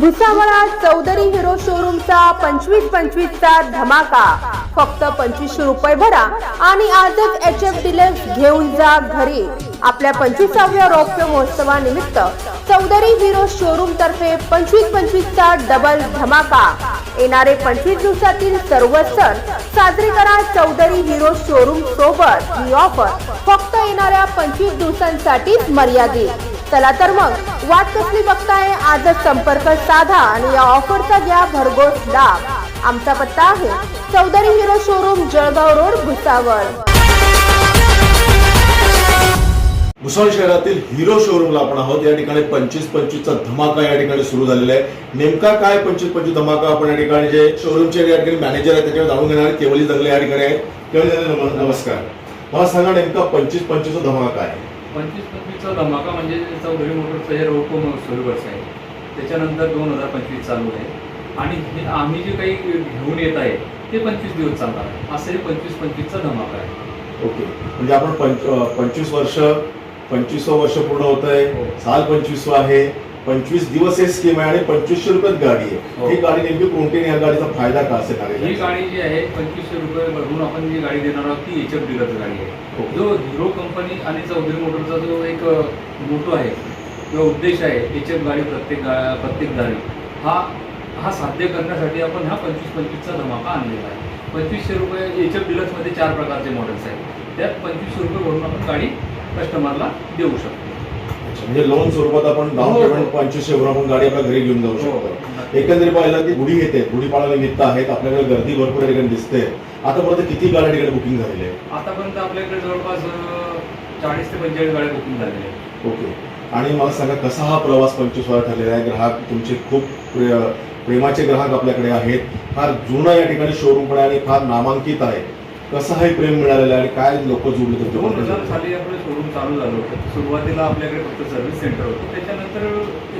भुसावळा Chaudhari hero शोरूमचा पंचवीस पंचवीस चा धमाका. फक्त पंचवीसशे रुपये भरा आणि आजच एच एफ डिलक्स घेऊन जा घरी. आपल्या पंचवीसाव्या रौप्य महोत्सवानिमित्त चौधरी हिरो शोरूम तर्फे पंचवीस पंचवीसचा डबल धमाका. येणारे पंचवीस दिवसातील सर्व सण साजरे करा चौधरी हिरो शोरूम सोबत. ही ऑफर फक्त येणाऱ्या पंचवीस दिवसांसाठीच मर्यादित. चला तर मग वाट कसली बघताय? आजच संपर्क साधा आणि या ऑफरचा घ्या भरघोस लाभ. आमचा पत्ता आहे Chaudhary Hero showroom Jalgaon road Bhusawal. Bhusawal शहरातील हिरो शोरूमला आपण आहोत. या ठिकाणी पंचवीस पंचवीसचा धमाका या ठिकाणी सुरू झालेला आहे. नेमका काय पंचवीस पंचवीस धमाका आपण या ठिकाणी जे शोरूमचे या ठिकाणी मॅनेजर आहेत त्याच्यावर जाणून घेणार केवळी केवली या ठिकाणी आहेत. केवली जंगले नमस्कार. मला सांगा नेमका पंचवीस पंचवीसचा धमाका काय आहे? पंचवीस पंचवीसचा धमाका म्हणजे चौधरी मोटरचं हे रोको महोत्सवी वर्ष आहे. त्याच्यानंतर दोन हजार पंचवीस चालू आहे. आणि हे आम्ही जे काही घेऊन येत आहे ते पंचवीस दिवस आहे. असं हे पंचवीस पंचवीसचा धमाका आहे. ओके. म्हणजे आपण पंच पंचवीस वर्ष पंचवीसवं वर्ष पूर्ण होत आहे हो. साल पंचवीसवं आहे. पंचवीस दिवस हे स्कीम आहे आणि पंचवीसशे रुपयात गाडी आहे हो. ही गाडी नेमकी कोणती या गाडीचा फायदा का असेल ही? गाडी जी आहे पंचवीसशे रुपये भरून आपण जी गाडी देणार आहोत ती एच एफ डीलरची गाडी आहे ओके. जो हिरो कंपनी आणि चौधरी मोटरचा जो एक मोटो आहे किंवा उद्देश आहे एच एफ गाडी प्रत्येक गा- प्रत्येक गाडी हा हा साध्य करण्यासाठी आपण हा पंचवीस पंचवीसचा धमाका आणलेला आहे पंचवीसशे रुपये एच एफ डिलक्समध्ये चार प्रकारचे मॉडेल्स आहेत त्यात पंचवीसशे रुपये भरून आपण गाडी कस्टमरला देऊ शकतो म्हणजे लोन स्वरूपात आपण डाऊन हो, हो. पेमेंट पंचवीसशे भरून आपण गाडी आपल्या घरी घेऊन जाऊ हो, शकतो. एकंदरीत पाहिलं की गुढी येते गुढीपाडवा निमित्त आहेत. आपल्याकडे गर्दी भरपूर या ठिकाणी दिसते. आतापर्यंत किती गाड्या ठिकाणी बुकिंग झालेली आहे आतापर्यंत आपल्याकडे जवळपास चाळीस ते पंचेचाळीस गाड्या बुकिंग झालेल्या आहेत. ओके. आणि मला सांगा कसा हा प्रवास पंचवीस वर ठरलेला आहे? ग्राहक तुमचे खूप प्रेमाचे ग्राहक आपल्याकडे आहेत. फार जुना या ठिकाणी शोरूम पण आहे आणि फार नामांकित आहे. कसं हे प्रेम मिळालेलं आणि काय लोक जुळले दोन हजार साली आपलं शोरूम चालू झालं होतं. सुरुवातीला आपल्याकडे फक्त सर्व्हिस सेंटर होतं. त्याच्यानंतर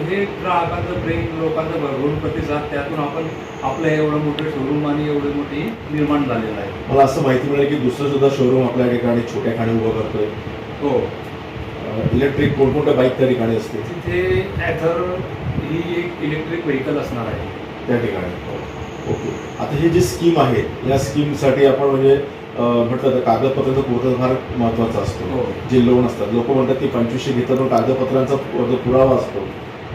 हे ग्राहकांचं प्रेम लोकांचा भरभरून प्रतिसाद त्यातून आपण आपलं एवढं मोठं शोरूम आणि एवढी मोठी निर्माण झालेलं आहे. मला असं माहिती मिळेल की दुसरं सुद्धा शोरूम आपल्या ठिकाणी छोट्या खाणी उभं करतोय. हो. इलेक्ट्रिक कोणकोणत्या बाईक त्या ठिकाणी असते तिथे ॲथर ही एक इलेक्ट्रिक व्हेकल असणार आहे. त्या ठिकाणी. ओके. आता ही जी स्कीम आहे या स्कीमसाठी आपण म्हणजे म्हटलं तर कागदपत्रांचा पुरवठा फार महत्त्वाचा असतो. हो. जे लोन असतात लोक म्हणतात की पंचवीसशे घेतात पण कागदपत्रांचा जो पुरावा असतो.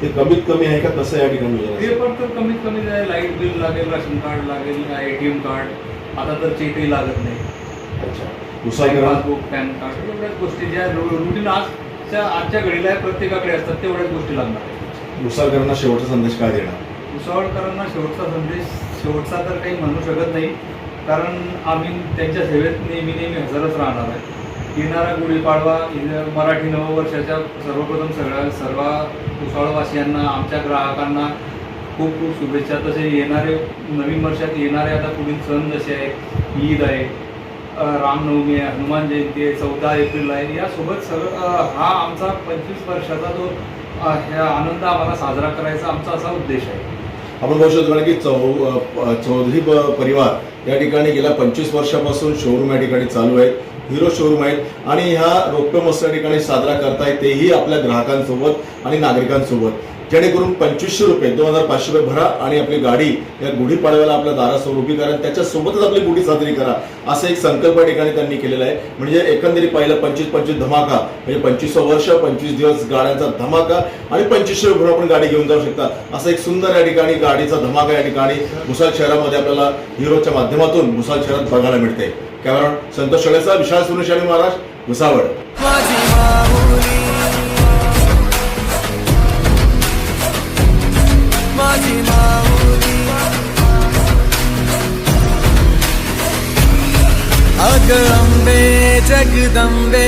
ते कमीत कमी आहे का? कसं या ठिकाणी ते आहे? पण तर कमीत कमी लाइट बिल लागेल राशन कार्ड लागेल एटीएम कार्ड आता तर चेकही लागत नाही. अच्छा. दुसरा पासबुक पॅन कार्ड एवढ्याच गोष्टी ज्या रुटीन आजच्या आजच्या घडीला प्रत्येकाकडे असतात तेवढ्याच गोष्टी लागणार मुसाळकरांना शेवटचा संदेश काय देणार? मुसळकरांना शेवटचा संदेश शेवटचा तर काही म्हणू शकत नाही. कारण आम्ही त्यांच्या सेवेत नेहमी नेहमी हजरच राहणार आहे. येणारा गुढीपाडवा मराठी नववर्षाच्या सर्वप्रथम सगळ्या सर्व कुसाळवासियांना आमच्या ग्राहकांना खूप खूप शुभेच्छा. तसे येणारे नवीन वर्षात येणारे आता पुढील सण जसे आहे ईद आहे रामनवमी आहे हनुमान जयंती आहे चौदा एप्रिल आहे. यासोबत सगळं हा आमचा पंचवीस वर्षाचा जो ह्या आनंद आम्हाला साजरा करायचा आमचा असा उद्देश आहे. आपण बघू शकतो की चौ चौधरी प- परिवार या ठिकाणी गेल्या पंचवीस वर्षापासून शोरूम या ठिकाणी चालू आहे हिरो शोरूम आहेत. आणि ह्या रौप्य महोत्सव ठिकाणी साजरा करतायत तेही आपल्या ग्राहकांसोबत आणि नागरिकांसोबत. जेणेकरून पंचवीसशे रुपये दोन हजार पाचशे रुपये भरा आणि आपली गाडी या गुढीपाडव्याला आपल्या दारासमोर उभी करा त्याच्यासोबतच आपली गुढी साजरी करा. असं एक संकल्प या ठिकाणी त्यांनी केलेला आहे. म्हणजे एकंदरीत पाहिलं पंचवीस पंचवीस धमाका. म्हणजे पंचवीस वर्ष पंचवीस दिवस गाड्यांचा धमाका आणि पंचवीसशे रुपये आपण गाडी घेऊन जाऊ शकता. असं एक सुंदर या ठिकाणी गाडीचा धमाका या ठिकाणी भुसाल शहरामध्ये आपल्याला हिरोच्या माध्यमातून भुसाल शहरात बघायला मिळते कॅमेरा संतोष शेळेचा विशाल सुरेशाणी महाराज भुसावळ. माझी अंबे जगदंबे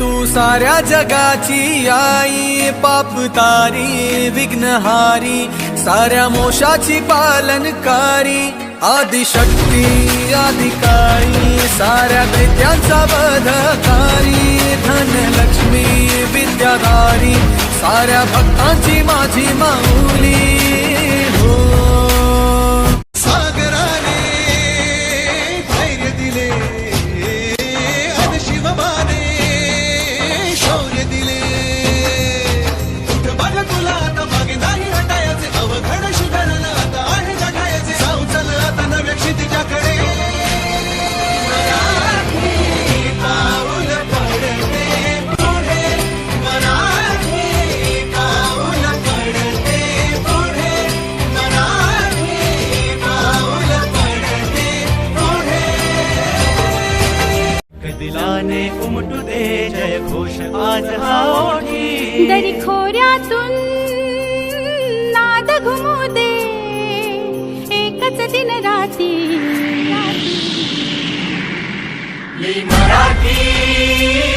तू साऱ्या जगाची आई पाप तारी विघ्नहारी साऱ्या मोशाची पालनकारी आदिशक्ती आदिकाळी साऱ्या दैत्यांचा बधकारी धनलक्ष्मी विद्याधारी साऱ्या भक्तांची माझी माऊली. मनाने उमटू दे जय घोष आज दरी खोऱ्यातून नाद घुमू दे. एकच दिन राती. मराठी.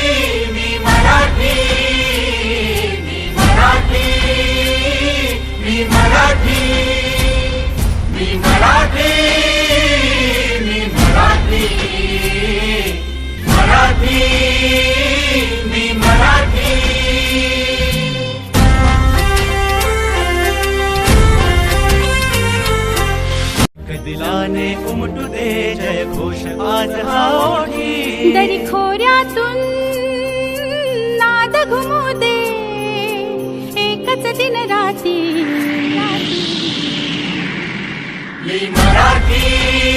फुटू दे जय घोष? आज खोऱ्यातून नाद घुमू दे. एकच दिन राती. मराठी.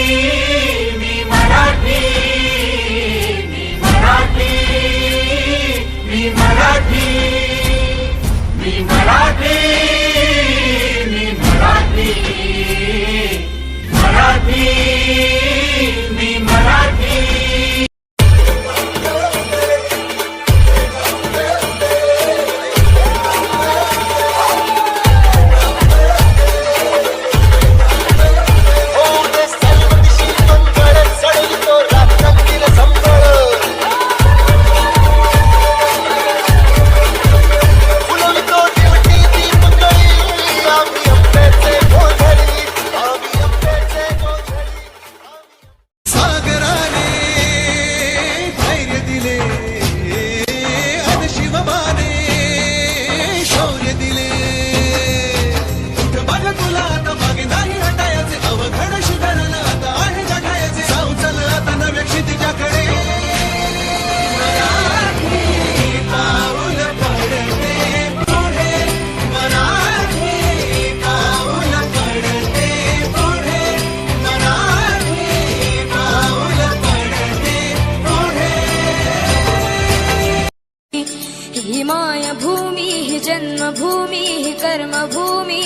ही मायभूमी ही जन्मभूमी ही कर्मभूमी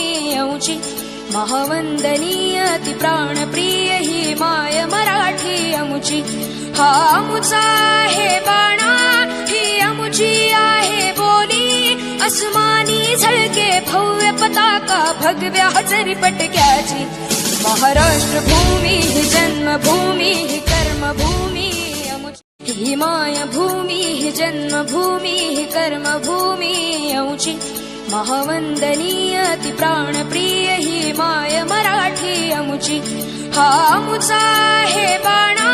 ही माय मराठी अमुची हा अमुचा आहे बाणा ही अमुची आहे बोली। अस्मानी झळके भव्य पताका भगव्या हजरी पटक्याची। महाराष्ट्र भूमी ही जन्मभूमी ही कर्मभूमी अमुची ही मायभूमी ही जन्मभूमी ही कर्मभूमी महावंदनीय ती प्राणप्रिय ही माय मराठी अमुची हा अमुचा आहे बाणा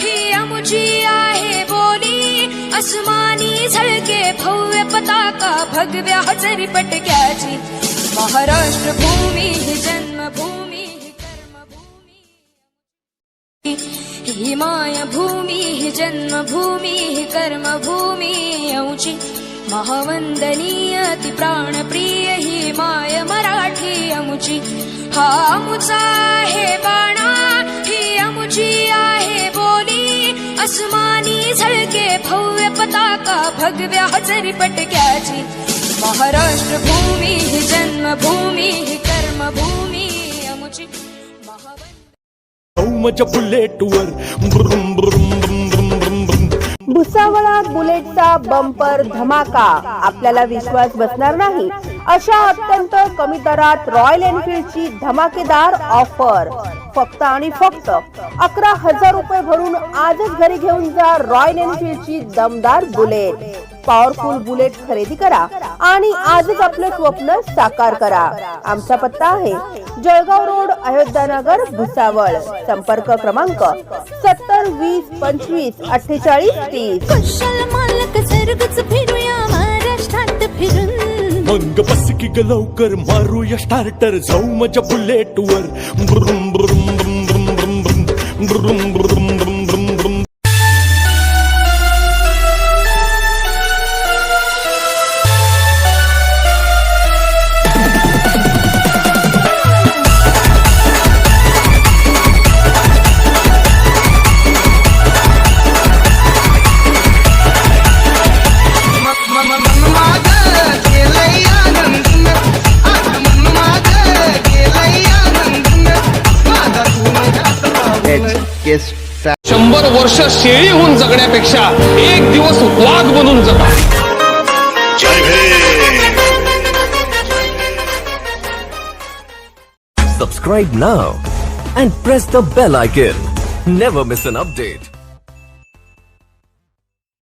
ही अमुची आहे बोली. अस्मानी झळके भव्य पताका भगव्या हजरी पटक्याची. महाराष्ट्र भूमी ही जन्मभूमी ही कर्मभूमी. ही मायभूमी ही जन्मभूमी ही कर्मभूमी औची. महावंदनीय ती प्राणप्रिय ही माय मराठी अमुची हा अमुचा आहे बाणा ही अमुची आहे बोली. अस्मानी झळके भव्य पताका भगव्या हजरी पटक्याची. महाराष्ट्र भूमी ही जन्मभूमी ही कर्मभूमी अमुची महावंदनीय सौमच्या बुलेटवर ब्रुम ब्रुम ब्रुम भुसावळात बुलेटचा बंपर धमाका. आपल्याला विश्वास बसणार नाही. अशा अत्यंत कमी दरात रॉयल एनफील्डची धमाकेदार ऑफर फक्त आणि फक्त अकरा हजार रुपये भरून आजच घरी घेऊन जा रॉयल एनफील्डची दमदार बुलेट. पॉवरफुल बुलेट खरेदी करा आणि आजच आपलं स्वप्न साकार करा आमचा पत्ता आहे जळगाव रोड अयोध्यानगर भुसावळ संपर्क क्रमांक सत्तर वीस पंचवीस अठ्ठेचाळीस तीस मग बस की लवकर मारूया स्टार्टर जाऊ मजा बुलेट वर ब्रुम ब्रुम ब्रुम ब्रुम ब्रुम ब्रुम ब्रुम शंभर वर्ष शेळी होऊन जगण्यापेक्षा एक दिवस वाघ बनून जगा Subscribe now and press the bell icon. Never miss an update.